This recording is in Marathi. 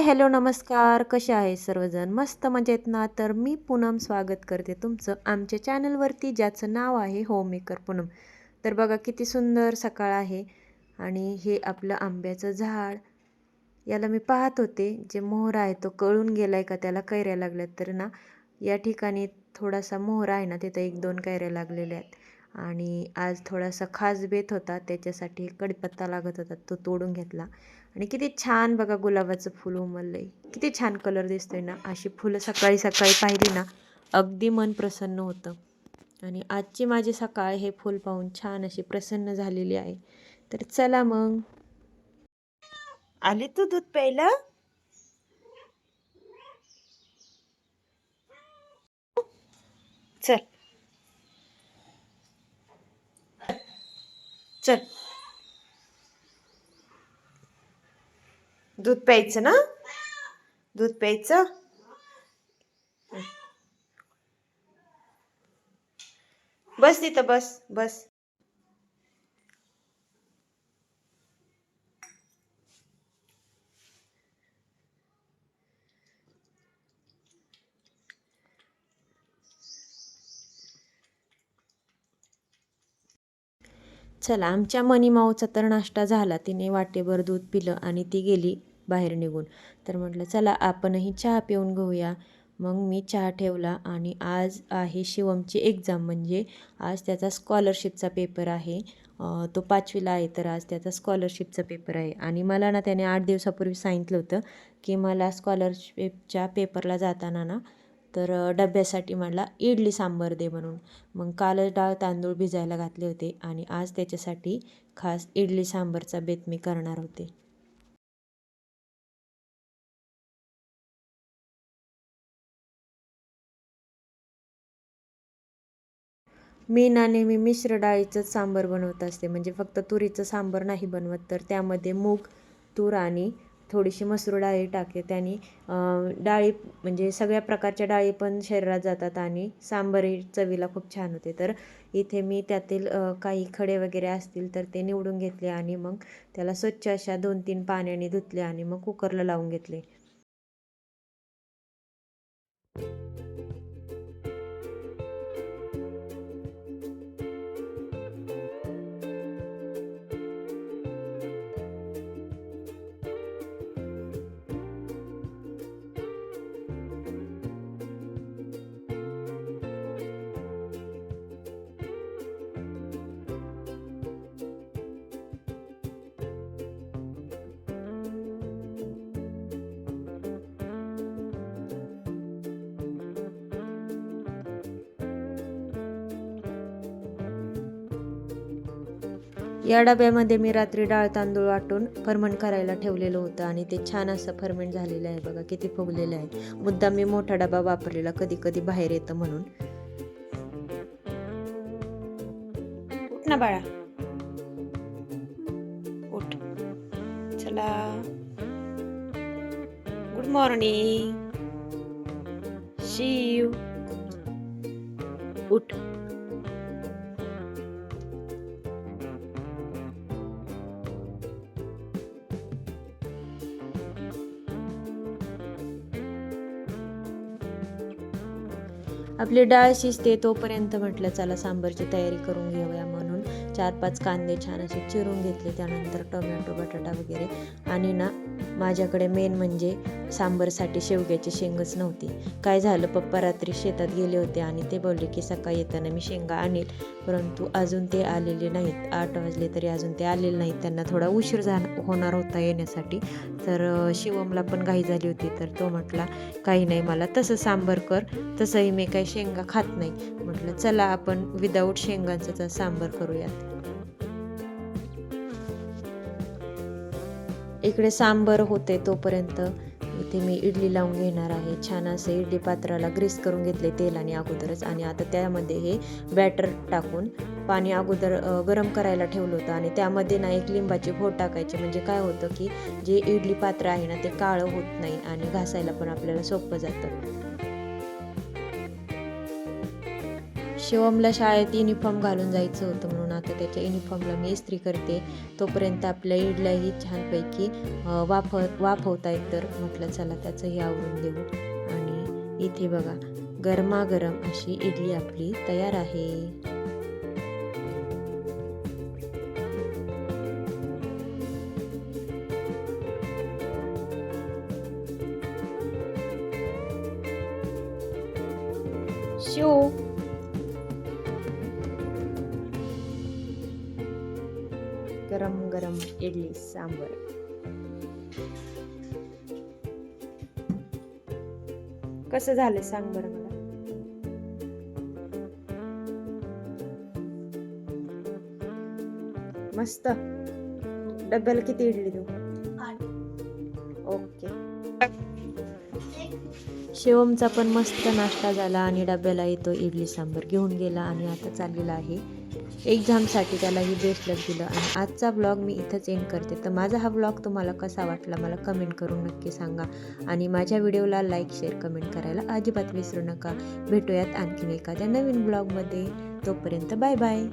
हाय हॅलो नमस्कार. कसे आहे सर्वजण? मस्त मजेत ना? तर मी पूनम स्वागत करते तुमचं आमच्या चॅनलवरती ज्याचं नाव आहे होममेकर पूनम. तर बघा किती सुंदर सकाळ आहे आणि हे आपलं आंब्याचं झाड. याला मी पाहत होते. जे मोहरा आहे तो कळून गेला आहे का? त्याला कैऱ्या लागल्यात तर ना या ठिकाणी थोडासा मोहरा आहे ना तिथं एक दोन कैऱ्या लागलेल्या आहेत. आणि आज थोडासा खास बेत होता. त्याच्यासाठी कडीपत्ता लागत होता तो तोडून घेतला. आणि किती छान बघा गुलाबाचं फुल उमललंय. किती छान कलर दिसतोय ना. अशी फुलं सकाळी सकाळी पाहिली ना अगदी मन प्रसन्न होतं. आणि आजची माझी सकाळ हे फुल पाहून छान अशी प्रसन्न झालेली आहे. तर चला मग. आली तू दूध प्यायला? चल. चल. दूध प्यायचं ना? दूध प्यायचं? बस तिथं बस बस. चला आमच्या मनी माऊचा तर नाश्ता झाला. तिने वाटेभर दूध पिलं आणि ती गेली. बाहेर निघून. तर म्हटलं चला आपणही चहा पिऊन घेऊया. मग मी चहा ठेवला आणि आज आहे शिवमची एक्झाम म्हणजे आज त्याचा स्कॉलरशिपचा पेपर आहे. तो पाचवीला आहे तर आज त्याचा स्कॉलरशिपचा पेपर आहे. आणि मला ना त्याने आठ दिवसापूर्वी सांगितलं होतं की मला स्कॉलरशिपच्या पेपरला जाताना ना तर डब्यासाठी मला इडली सांबर दे म्हणून. मग कालच डाळ तांदूळ भिजायला घातले होते आणि आज त्याच्यासाठी खास इडली सांबरचा बेत मी करणार होते. मी ना नेहमी मिश्र डाळीचंच सांबर बनवत असते. म्हणजे फक्त तुरीचं सांबर नाही बनवत तर त्यामध्ये मूग तूर आणि थोडीशी मसूर डाळी टाकते. त्याने डाळी म्हणजे सगळ्या प्रकारच्या डाळी पण शरीरात जातात आणि सांबरही चवीला खूप छान होते. तर इथे मी त्यातील काही खडे वगैरे असतील तर ते निवडून घेतले आणि मग त्याला स्वच्छ अशा दोन तीन पाण्याने धुतले आणि मग कुकरला लावून घेतले. या डब्यामध्ये मी रात्री डाळ तांदूळ वाटून फर्मंट करायला ठेवलेलं होतं आणि ते छान असं फर्मेंट झालेलं आहे बघा किती फुगलेलं आहे. मुद्दा मी मोठा डबा वापरलेला कधी कधी बाहेर येतं म्हणून. उठ ना बाळा. उठ. चला. गुड मॉर्निंग शिव उठ. आपली डाळ शिजते तोपर्यंत म्हटलं चला सांबरची तयारी करून घेऊया मग. चार पाच कांदे छान असे चिरून घेतले. त्यानंतर टोमॅटो बटाटा वगैरे. आणि ना माझ्याकडे मेन म्हणजे सांबरसाठी शेवग्याची शेंगच नव्हती. काय झालं पप्पा रात्री शेतात गेले होते आणि ते बोलले की सकाळी येताना मी शेंगा आणील. परंतु अजून ते आलेले नाहीत. आठ वाजले तरी अजून ते आलेले नाहीत. त्यांना थोडा उशीर जा होणार होता येण्यासाठी. तर शिवमला पण घाई झाली होती. तर तो म्हटला काही नाही मला तसं सांबर कर. तसंही मी काही शेंगा खात नाही. म्हटलं चला आपण विदाऊट शेंगांचं सांबर करूयात. इकडे सांबर होते तोपर्यंत. इथे मी इडली लावून घेणार आहे. छान असं इडली पात्राला ग्रीस करून घेतले तेलाने अगोदरच. आणि आता त्यामध्ये हे बॅटर टाकून पाणी अगोदर गरम करायला ठेवलं होतं. आणि त्यामध्ये ना एक लिंबाची फोड टाकायची. म्हणजे काय होतं की जे इडली पात्र आहे ना ते काळं होत नाही आणि घासायला पण आपल्याला सोपं जातं. शिवमला शाळेत युनिफॉर्म घालून जायचं होतं म्हणून आता त्याच्या युनिफॉर्मला मी इस्त्री करते. तोपर्यंत आपल्या इडल्याही छानपैकी वाफ वाफवता येत तर म्हटलं चला त्याचंही आवरून देऊ. आणि इथे बघा गरमागरम अशी इडली आपली तयार आहे. शिव. गरम गरम इडली सांबर. कसं झालं सांग बरं मला? मस्त. डब्याला किती इडली देऊ? ओके. शिवमचा पण मस्त नाश्ता झाला आणि डब्याला येतो इडली सांबर घेऊन गेला आणि आता चाललेला आहे एक्झामसाठी त्याला ही बेस्ट लक दिलं आणि आजचा ब्लॉग मी इथंच एंड करते. तर माझा हा ब्लॉग तुम्हाला कसा वाटला मला कमेंट करून नक्की सांगा. आणि माझ्या व्हिडिओला लाईक शेअर कमेंट करायला अजिबात विसरू नका. भेटूयात आणखीन एखाद्या नवीन ब्लॉगमध्ये तोपर्यंत बाय बाय